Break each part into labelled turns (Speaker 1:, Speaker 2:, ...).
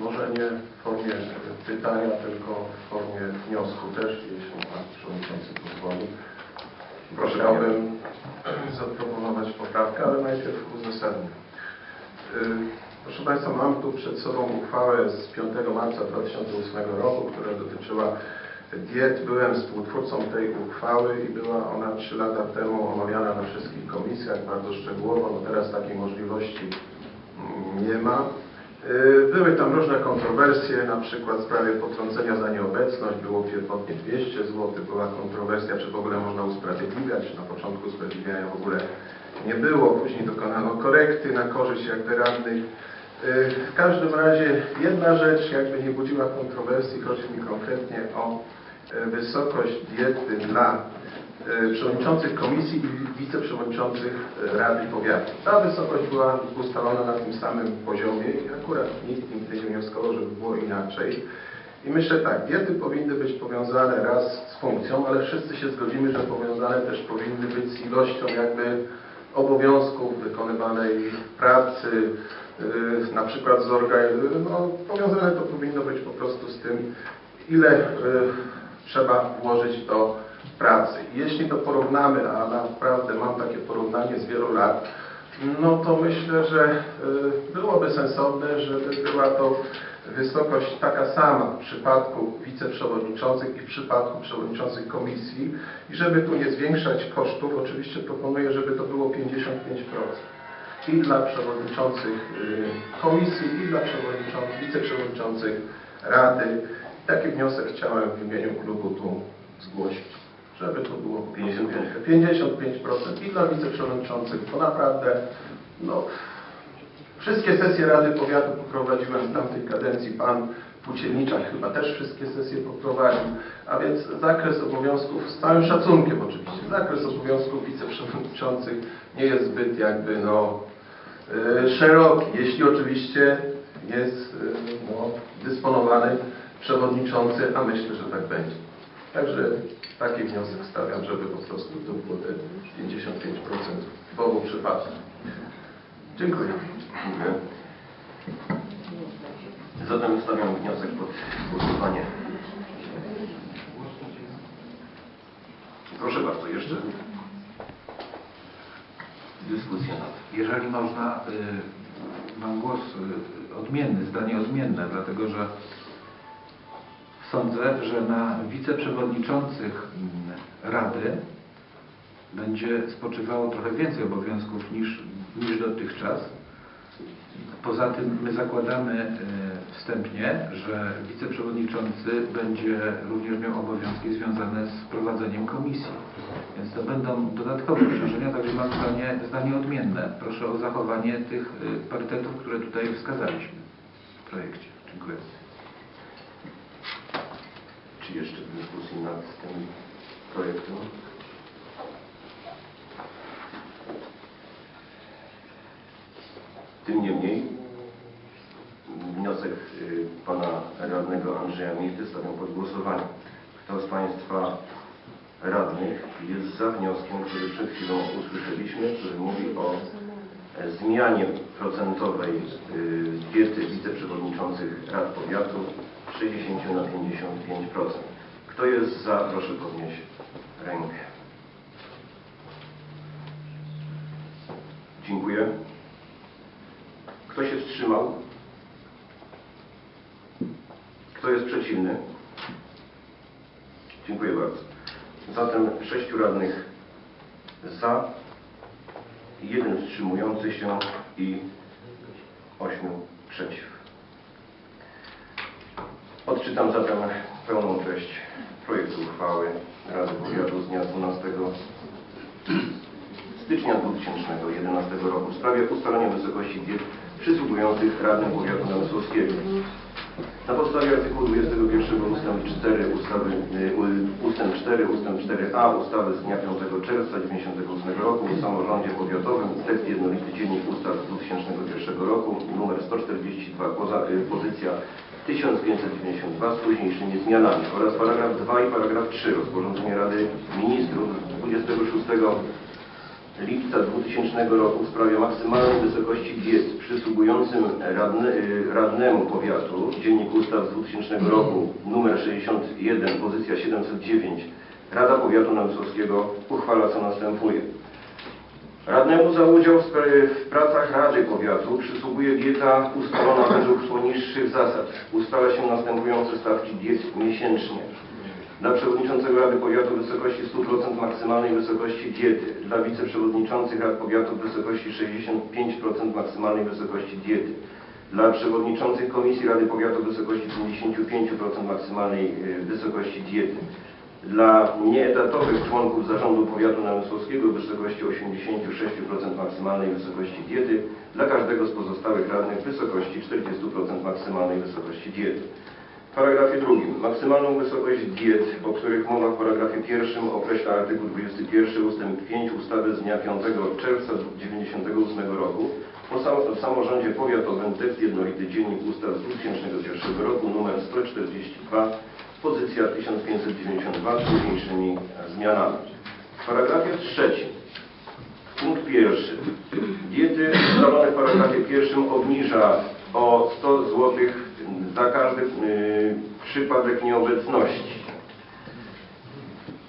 Speaker 1: może nie w formie pytania, tylko w formie wniosku też, jeśli Pan Przewodniczący pozwoli.
Speaker 2: Proszę
Speaker 1: Chciałbym zaproponować poprawkę, ale najpierw uzasadnię. Y, Proszę Państwa, mam tu przed sobą uchwałę z 5 marca 2008 roku, która dotyczyła diet. Byłem współtwórcą tej uchwały i była ona 3 lata temu omawiana na wszystkich komisjach bardzo szczegółowo. No teraz takiej możliwości nie ma. Y, Były tam różne kontrowersje, na przykład w sprawie potrącenia za nieobecność, było pierwotnie 200 zł, była kontrowersja, czy w ogóle można usprawiedliwiać, na początku usprawiedliwiania w ogóle nie było, później dokonano korekty na korzyść jakby radnych. Y, W każdym razie jedna rzecz jakby nie budziła kontrowersji, chodzi mi konkretnie o y, wysokość diety dla przewodniczących komisji i wiceprzewodniczących y, Rady Powiatu. Ta wysokość była ustalona na tym samym poziomie i akurat nikt nigdy nie wnioskował, żeby było inaczej. I myślę tak, diety powinny być powiązane raz z funkcją, ale wszyscy się zgodzimy, że powiązane też powinny być z ilością jakby obowiązków wykonywanej pracy, yy, na przykład z no, powiązane to powinno być po prostu z tym, ile trzeba włożyć do pracy. Jeśli to porównamy, a naprawdę mam takie porównanie z wielu lat, no to myślę, że y, byłoby sensowne, żeby była to wysokość taka sama w przypadku wiceprzewodniczących i w przypadku przewodniczących komisji i żeby tu nie zwiększać kosztów, oczywiście proponuję, żeby to było 55% i dla przewodniczących y, komisji, i dla przewodniczących, wiceprzewodniczących rady. Taki wniosek chciałem w imieniu klubu tu zgłosić, żeby to było
Speaker 2: 55.
Speaker 1: 55% i dla wiceprzewodniczących, bo naprawdę no, wszystkie sesje Rady Powiatu poprowadziłem w tamtej kadencji. Pan Płócienniczak chyba też wszystkie sesje poprowadził, a więc zakres obowiązków, z całym szacunkiem oczywiście, zakres obowiązków wiceprzewodniczących nie jest zbyt jakby no, e, szeroki, jeśli oczywiście jest e, no, dysponowany przewodniczący, a myślę, że tak będzie. Także taki wniosek stawiam, żeby po prostu to było te 55% w obu przypadkach. Dziękuję.
Speaker 2: Dziękuję. Zatem stawiam wniosek pod głosowanie. Proszę bardzo, jeszcze dyskusja nad
Speaker 3: Jeżeli można, y, mam głos y, odmienny, zdanie odmienne, dlatego że sądzę, że na wiceprzewodniczących mm, Rady będzie spoczywało trochę więcej obowiązków niż, niż dotychczas. Poza tym my zakładamy y, wstępnie, że wiceprzewodniczący będzie również miał obowiązki związane z prowadzeniem komisji. Więc to będą dodatkowe obciążenia, także mam zdanie, zdanie odmienne. Proszę o zachowanie tych y, parytetów, które tutaj wskazaliśmy w projekcie. Dziękuję.
Speaker 2: Czy jeszcze dyskusji nad tym projektem? Tym niemniej wniosek y, pana radnego Andrzeja Michty stawiam pod głosowanie. Kto z państwa radnych jest za wnioskiem, który przed chwilą usłyszeliśmy, który mówi o zmianie procentowej y, diety wiceprzewodniczących rad powiatu z 60 na 55%. Kto jest za, proszę podnieść rękę. Dziękuję. Kto się wstrzymał? Kto jest przeciwny? Dziękuję bardzo. Zatem sześciu radnych za, jeden wstrzymujący się i ośmiu przeciw. Odczytam zatem pełną treść projektu uchwały Rady Powiatu z dnia 12 stycznia 2011 roku w sprawie ustalenia wysokości diet przysługujących radnym powiatu namysłowskiego. Na podstawie artykułu 21 ustęp 4 ustawy, y, u- ustęp 4, ustęp 4a ustawy z dnia 5 czerwca 1998 roku o samorządzie powiatowym, tekst jednolity dziennik ustaw z 2001 roku, numer 142, poza, y, pozycja 1592 z późniejszymi zmianami oraz paragraf 2 i paragraf 3 rozporządzenia Rady Ministrów z 26 lipca 2000 roku w sprawie maksymalnej wysokości diet przysługującym radne, y, radnemu powiatu, Dziennik Ustaw z 2000 roku, numer 61, pozycja 709, Rada Powiatu Namysłowskiego uchwala co następuje. Radnemu za udział w, w pracach Rady Powiatu przysługuje dieta ustalona według poniższych zasad. Ustala się następujące stawki diet miesięcznie. Dla przewodniczącego Rady Powiatu w wysokości 100% maksymalnej wysokości diety. Dla wiceprzewodniczących Rad Powiatu w wysokości 65% maksymalnej wysokości diety. Dla przewodniczących Komisji Rady Powiatu w wysokości 55% maksymalnej y, wysokości diety. Dla nieetatowych członków Zarządu Powiatu Namysłowskiego w wysokości 86% maksymalnej wysokości diety. Dla każdego z pozostałych radnych w wysokości 40% maksymalnej wysokości diety. W paragrafie drugim maksymalną wysokość diet, o których mowa w paragrafie pierwszym określa artykuł 21 ust. 5 ustawy z dnia 5 czerwca 1998 roku o samorządzie powiatowym tekst jednolity dziennik ustaw z 2001 roku nr 142 pozycja 1592 z późniejszymi zmianami. W paragrafie trzecim Punkt pierwszy. Diety ustalone w paragrafie pierwszym obniża o 100 zł za każdy y, przypadek nieobecności.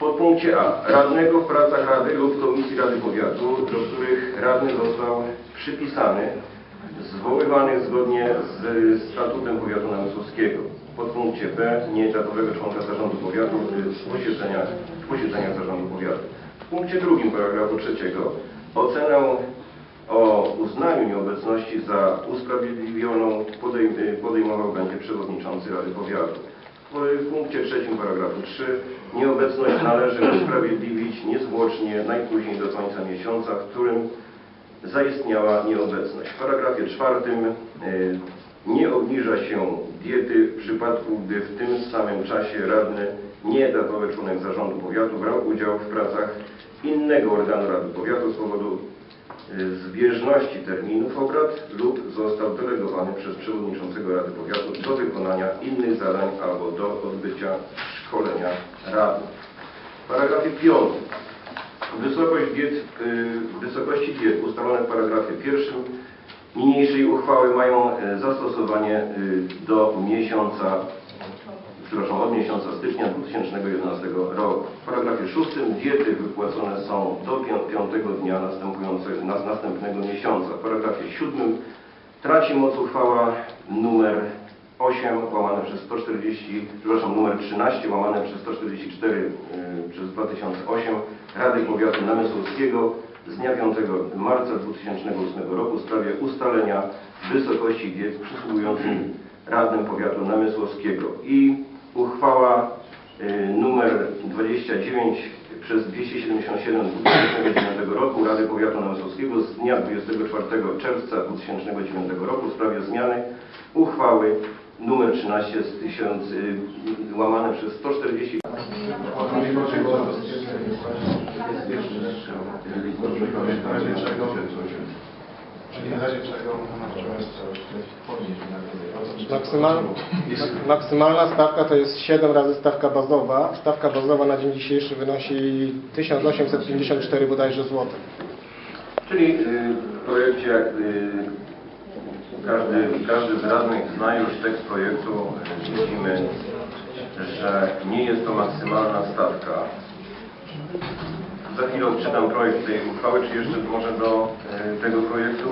Speaker 2: Podpunkcie A. Radnego w pracach Rady lub Komisji Rady Powiatu, do których radny został przypisany, zwoływany zgodnie z statutem Powiatu Namysłowskiego. Podpunkcie B. Nieetatowego członka Zarządu Powiatu w posiedzeniach, w posiedzeniach Zarządu Powiatu. W punkcie drugim paragrafu trzeciego ocenę o uznaniu nieobecności za usprawiedliwioną podejm podejmował będzie przewodniczący Rady Powiatu. W punkcie trzecim paragrafu 3 nieobecność należy usprawiedliwić niezwłocznie najpóźniej do końca miesiąca, w którym zaistniała nieobecność. W paragrafie czwartym y, nie obniża się diety w przypadku, gdy w tym samym czasie radny nieetatowy członek zarządu powiatu brał udział w pracach innego organu Rady Powiatu z powodu zbieżności terminów obrad lub został delegowany przez przewodniczącego Rady Powiatu do wykonania innych zadań albo do odbycia szkolenia rady. W paragrafie 5 Wysokość diet, y, wysokości diet ustalone w paragrafie pierwszym niniejszej uchwały mają y, zastosowanie y, do miesiąca, przepraszam, od miesiąca stycznia 2011 roku. W paragrafie szóstym diety wypłacone są do pią- piątego dnia następującego, nas, następnego miesiąca. W paragrafie siódmym traci moc uchwała numer 8 łamane przez 140, przepraszam, numer 13 łamane przez 144 y, przez 2008 Rady Powiatu Namysłowskiego z dnia 5 marca 2008 roku w sprawie ustalenia wysokości diet przysługującym radnym powiatu namysłowskiego i uchwała y, numer 29 przez 277 z 2009 roku Rady Powiatu Namysłowskiego z dnia 24 czerwca 2009 roku w sprawie zmiany uchwały numer 13 z 1000 y, łamane przez 140
Speaker 4: W razie czego, czyli w razie czego podnieść.
Speaker 5: Maksymal, maksymalna stawka to jest 7 razy stawka bazowa. Stawka bazowa na dzień dzisiejszy wynosi 1854 bodajże złotych.
Speaker 2: Czyli y, w projekcie, jak y, każdy, każdy z radnych zna już tekst projektu, widzimy, że nie jest to maksymalna stawka. Za chwilę odczytam projekt tej uchwały, czy jeszcze może do y, tego projektu.